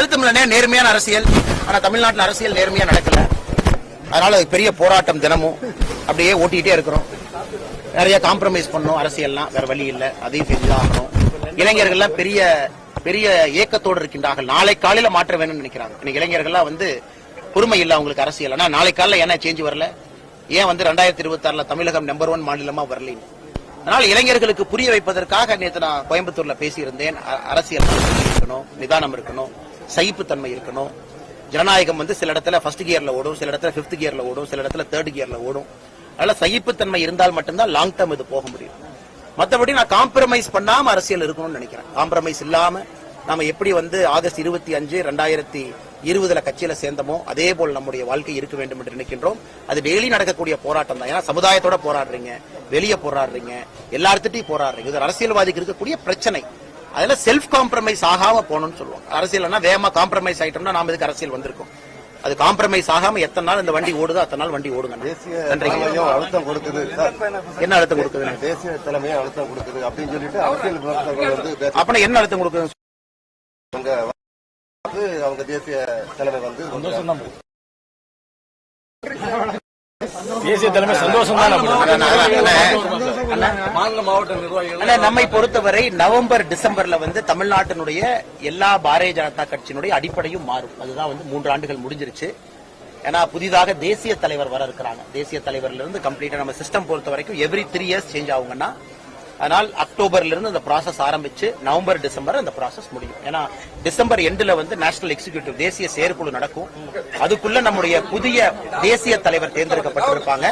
அழுத்தம் நேர்மையான அரசியல். ஆனா தமிழ்நாட்டுல அரசியல் நேர்மையா நடக்கல. அதனால பெரிய போராட்டம் தினமும். அப்படியே ஓட்டிக்கிட்டே இருக்கிறோம். நிறைய காம்ப்ரமைஸ் பண்ணோம். அரசியல்லாம் வேற வழி இல்ல. அதையும் செஞ்சுதான் ஆகணும். இளைஞர்கள்லாம் பெரிய பெரிய ஏக்கத்தோடு இருக்கின்றார்கள். நாளை காலையில மாற்ற வேணும்னு நினைக்கிறாங்க. இன்னைக்கு இளைஞர்கள்லாம் வந்து பொறுமை இல்லை அவங்களுக்கு அரசியல். ஆனா நாளை காலையில என்ன சேஞ்ச் வரல. ஏன் வந்து ரெண்டாயிரத்தி இருபத்தி ஆறுல தமிழகம் நம்பர் ஒன் மாநிலமா வரலைன்னு. அதனால இளைஞர்களுக்கு புரிய வைப்பதற்காக நேற்று நான் கோயம்புத்தூர்ல பேசியிருந்தேன். அரசியல் இருக்கணும் நிதானம் இருக்கணும். சகிப்புத்தன்மை இருக்கணும். ஜனநாயகம் வந்து சில இடத்துல ஃபர்ஸ்ட் கியர்ல ஓடும் சில இடத்துல ஃபிஃப்த் கியர்ல ஓடும் சில இடத்துல தேர்ட் கியர்ல ஓடும். அதனால சகிப்புத்தன்மை இருந்தால் மட்டும்தான் லாங் டேர்ம் இது போக முடியும். மற்றபடி நான் காம்ப்ரமைஸ் பண்ணாம அரசியல் இருக்கணும்னு நினைக்கிறேன். காம்ப்ரமைஸ் இல்லாம நாம எப்படி வந்து ஆகஸ்ட் இருபத்தி அஞ்சு ரெண்டாயிரத்தி இருபதுல கட்சியில சேர்ந்தமோ அதே போல் நம்முடைய வாழ்க்கை இருக்க வேண்டும் என்று நினைக்கின்றோம். அது டெய்லி நடக்கக்கூடிய போராட்டம் தான். ஏன்னா சமுதாயத்தோட போராடுறீங்க வெளியே போராடுறீங்க எல்லார்த்திட்டையும் போராடுறீங்க. இது அரசியல்வாதிக்கு இருக்கக்கூடிய பிரச்சனை. அதுல செல்ஃப் காம்ப்ரமைஸ் ஆகாம போகணும்னு சொல்லுவாங்க. அரசியல்னா வேகமா காம்ப்ரமைஸ் ஆயிட்டோம்னா நாம இதுக்கு அரசியல் வந்திருக்கோம்? அது காம்ப்ரமைஸ் ஆகாம எத்தனை நாள் இந்த வண்டி ஓடுதோ அத்தனை நாள் வண்டி ஓடுங்க. அழுத்தம் கொடுக்குது. என்ன அழுத்தம் கொடுக்குது? தேசிய தலைமையும் அழுத்தம் கொடுக்குது அப்படின்னு சொல்லிட்டு அரசியல் விமர்சகர்கள் அப்பனா என்ன அழுத்தம் கொடுக்குது அவங்க தேசிய தலைமை வந்து தேசிய தலைமை சந்தோஷம் தான் மாநில மாவட்ட நிர்வாகிகள் ஆனா நம்மை பொறுத்தவரை நவம்பர் டிசம்பர்ல வந்து தமிழ்நாட்டினுடைய எல்லா பாரதிய ஜனதா கட்சியினுடைய அடிப்படையும் மாறும். அதுதான் வந்து மூன்று ஆண்டுகள் முடிஞ்சிருச்சு. ஏன்னா புதிதாக தேசிய தலைவர் வர இருக்கிறாங்க. தேசிய தலைவர்ல இருந்து கம்ப்ளீட்டா நம்ம சிஸ்டம் பொறுத்த வரைக்கும் எவ்ரி த்ரீ இயர்ஸ் சேஞ்ச் ஆகுங்கன்னா அதனால் அக்டோபர்ல இருந்து அந்த ப்ராசஸ் ஆரம்பிச்சு நவம்பர் டிசம்பர் அந்த ப்ராசஸ் முடியும். ஏன்னா டிசம்பர் எண்டுல வந்து நேஷனல் எக்ஸிகியூட்டிவ் தேசிய செயற்குழு நடக்கும். அதுக்குள்ள நம்முடைய புதிய தேசிய தலைவர் தேர்ந்தெடுக்கப்பட்டிருப்பாங்க.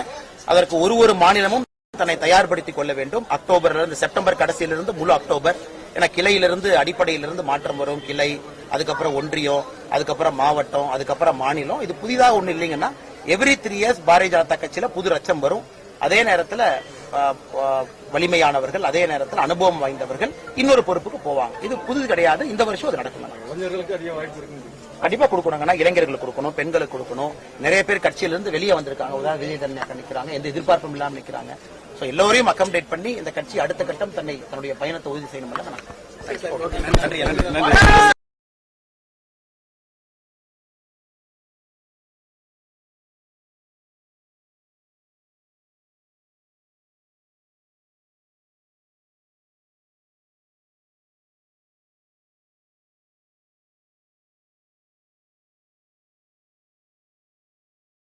அதற்கு ஒரு ஒரு மாநிலமும் தன்னை தயார்படுத்திக் கொள்ள வேண்டும். அக்டோபர்ல இருந்து செப்டம்பர் கடைசியிலிருந்து முழு அக்டோபர். ஏன்னா கிளையிலிருந்து அடிப்படையிலிருந்து மாற்றம் வரும். கிளை அதுக்கப்புறம் ஒன்றியம் அதுக்கப்புறம் மாவட்டம் அதுக்கப்புறம் மாநிலம். இது புதிதாக ஒண்ணு இல்லைங்கன்னா every three years Bharatiya Janata கட்சியில புது ரச்சம் வரும். அதே நேரத்துல வலிமையானவர்கள் அதே நேரத்தில் அனுபவம் வாய்ந்தவர்கள் இன்னொரு பொறுப்புக்கு போவாங்க. இது புதுது கிடையாது. இந்த வருஷம் அது நடக்கும் கண்டிப்பா கொடுக்கணுங்கன்னா இளைஞர்களுக்கு கொடுக்கணும் பெண்களுக்கு கொடுக்கணும். நிறைய பேர் கட்சியில இருந்து வெளியே வந்திருக்காங்க. உதாரண விஜய் தன்மையாக நிக்கிறாங்க எந்த எதிர்பார்ப்பும் இல்லாம நிக்கிறாங்க. சோ எல்லோரையும் அக்கமடேட் பண்ணி இந்த கட்சி அடுத்த கட்டம் தன்னை தன்னுடைய பயணத்தை உறுதி செய்யணும் நன்றி.